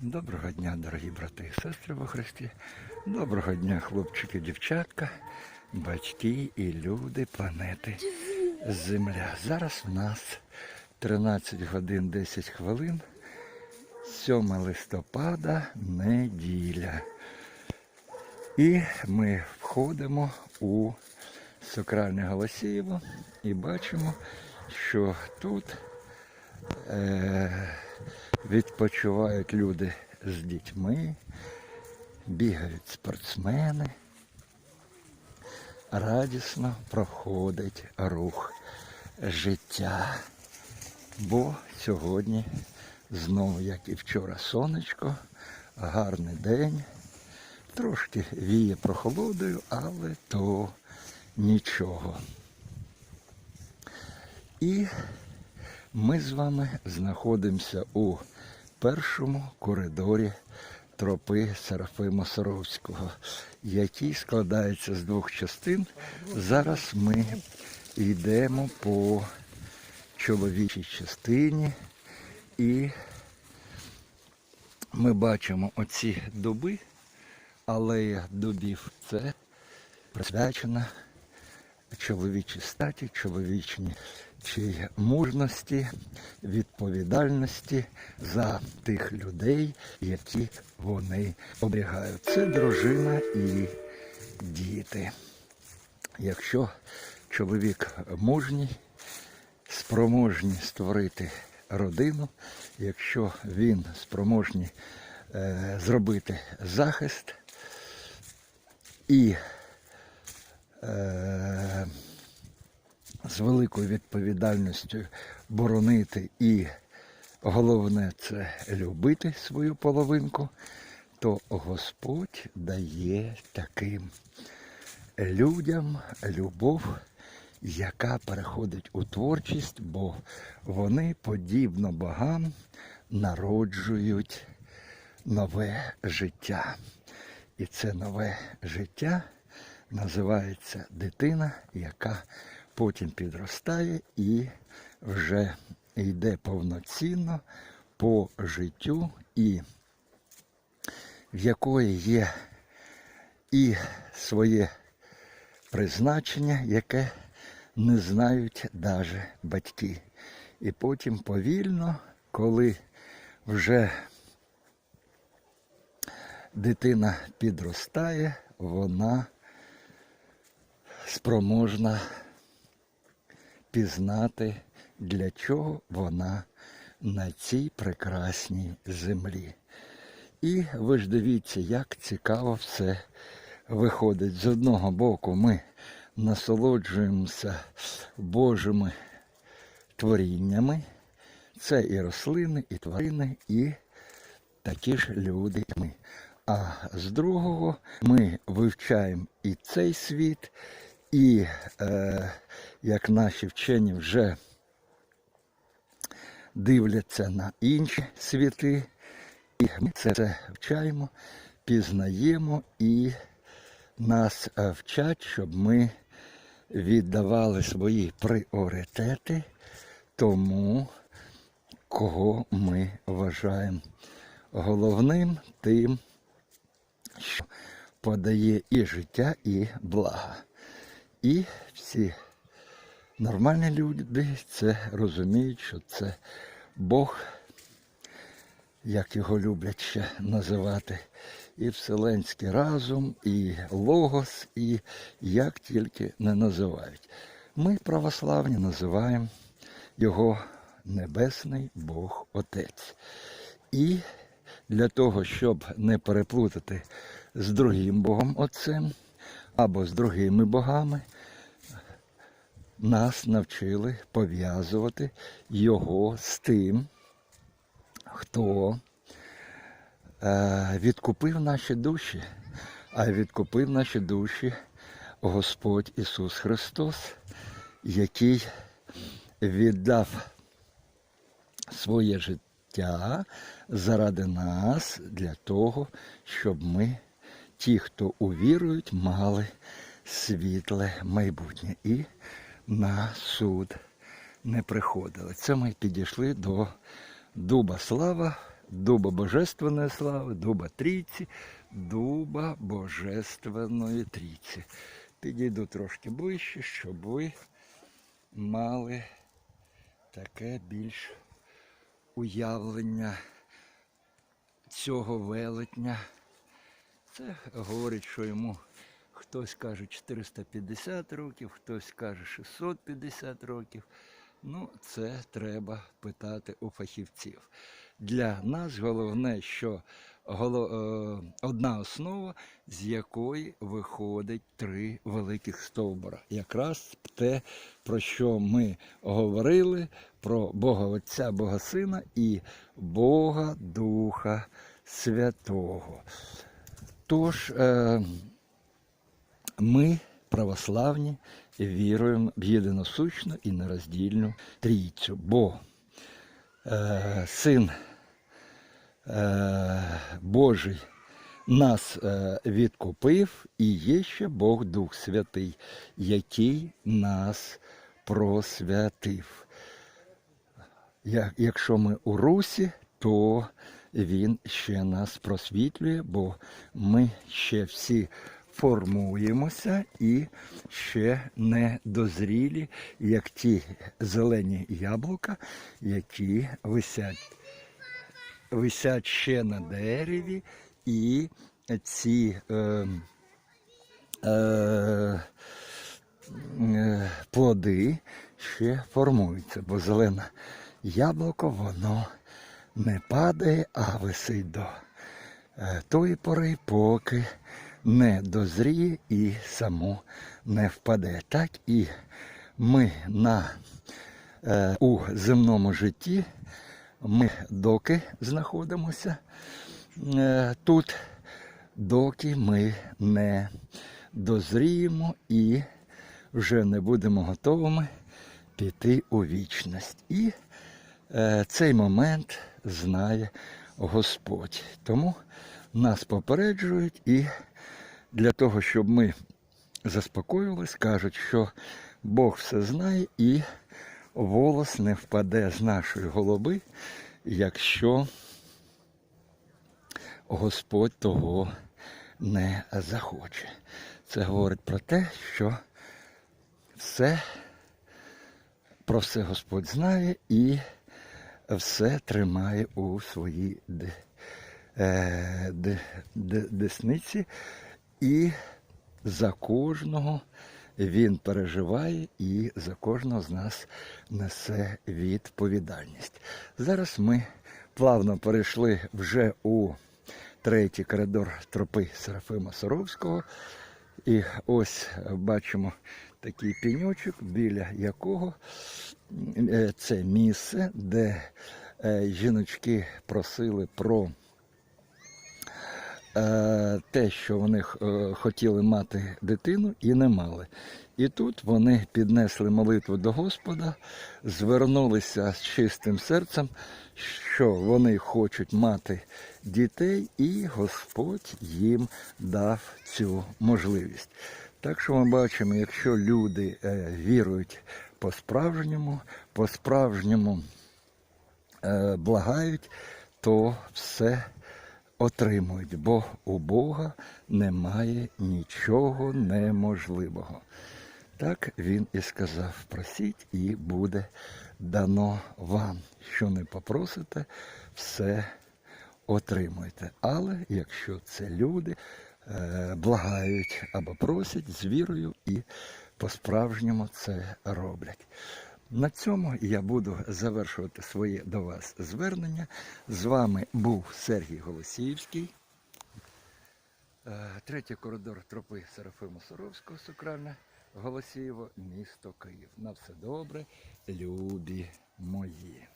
Доброго дня, дорогі брати і сестри во Христі. Доброго дня, хлопчики, дівчатка, батьки і люди планети Земля. Зараз в нас 13 годин 10 хвилин, 7 листопада, неділя. І ми входимо у Сокральне Голосієво і бачимо, що тут е, відпочивають люди з дітьми, бігають спортсмени. Радісно проходить рух життя. Бо сьогодні знову, як і вчора, сонечко, гарний день. Трошки віє прохолодою, але то нічого. І ми з вами знаходимося у першому коридорі тропи Серафима Саровського, який складається з двох частин. Зараз ми йдемо по чоловічій частині і ми бачимо оці дуби, алея дубів це присвячена чоловічій статі, чоловічній чи мужності, відповідальності за тих людей, які вони оберігають. Це дружина і діти. Якщо чоловік мужній, спроможний створити родину, якщо він спроможний е, зробити захист і е, з великою відповідальністю боронити і головне це любити свою половинку, то Господь дає таким людям любов, яка переходить у творчість, бо вони, подібно богам, народжують нове життя. І це нове життя називається дитина, яка потім підростає і вже йде повноцінно по життю, і в якої є і своє призначення, яке не знають навіть батьки. І потім повільно, коли вже дитина підростає, вона спроможна пізнати, для чого вона на цій прекрасній землі. І ви ж дивіться, як цікаво все виходить. З одного боку, ми насолоджуємося Божими творіннями. Це і рослини, і тварини, і такі ж люди. Ми. А з другого ми вивчаємо і цей світ, і е, як наші вчені вже дивляться на інші світи, і ми це вчаємо, пізнаємо і нас вчать, щоб ми віддавали свої пріоритети тому, кого ми вважаємо головним тим, що подає і життя, і блага. І всі нормальні люди це розуміють, що це Бог, як його люблять ще називати, і вселенський разум, і логос, і як тільки не називають. Ми, православні, називаємо його Небесний Бог Отець. І для того, щоб не переплутати з другим Богом Отцем або з другими богами, нас навчили пов'язувати його з тим, хто е, відкупив наші душі, а відкупив наші душі Господь Ісус Христос, який віддав своє життя заради нас для того, щоб ми, ті, хто увірують, мали світле майбутнє і на суд не приходили. Це ми підійшли до Дуба Слава дуба Божественної слави, дуба трійці, дуба Божественної трійці. Підійду трошки ближче, щоб ви мали таке більш уявлення цього велетня. Це говорить, що йому хтось каже 450 років, хтось каже 650 років. Ну, це треба питати у фахівців. Для нас головне, що е, одна основа, з якої виходить три великих стовбура. Якраз те, про що ми говорили, про Бога Отця, Бога Сина і Бога Духа Святого. Тож е, ми, православні, віруємо в єдиносущну і нероздільну трійцю, бо е, Син е, Божий нас відкупив, і є ще Бог Дух Святий, який нас просвятив. Якщо ми у русі, то він ще нас просвітлює, бо ми ще всі формуємося і ще не дозрілі, як ті зелені яблука, які висять, висять ще на дереві, і ці е, е, е, плоди ще формуються, бо зелене яблуко воно не падає, а висить до е, тої пори, поки не дозріє і само не впаде. Так і ми на, е, у земному житті, ми доки знаходимося е, тут, доки ми не дозріємо і вже не будемо готовими піти у вічність. І е, цей момент знає Господь. Тому нас попереджують і для того, щоб ми заспокоїлись, кажуть, що Бог все знає і волос не впаде з нашої голови, якщо Господь того не захоче. Це говорить про те, що все про все Господь знає і все тримає у своїй е, де, де, десниці, і за кожного він переживає і за кожного з нас несе відповідальність. Зараз ми плавно перейшли вже у третій коридор тропи Серафима Саровського. І ось бачимо такий пеньочок, біля якого е, це місце, де е, жіночки просили про е, те, що вони хотіли мати дитину і не мали. І тут вони піднесли молитву до Господа, звернулися з чистим серцем, що вони хочуть мати дітей, і Господь їм дав цю можливість. Так що ми бачимо, якщо люди е, вірують по-справжньому, по-справжньому е, благають, то все отримують, бо у Бога немає нічого неможливого. Так він і сказав: просіть, і буде дано вам. Що не попросите, все отримуєте. Але якщо це люди е, благають або просять з вірою і по-справжньому це роблять. На цьому я буду завершувати своє до вас звернення. З вами був Сергій Голосіївський. Е, Третій коридор тропи Серафиму Соровського, Сокральне, Голосіїво, місто Київ. На все добре, любі мої.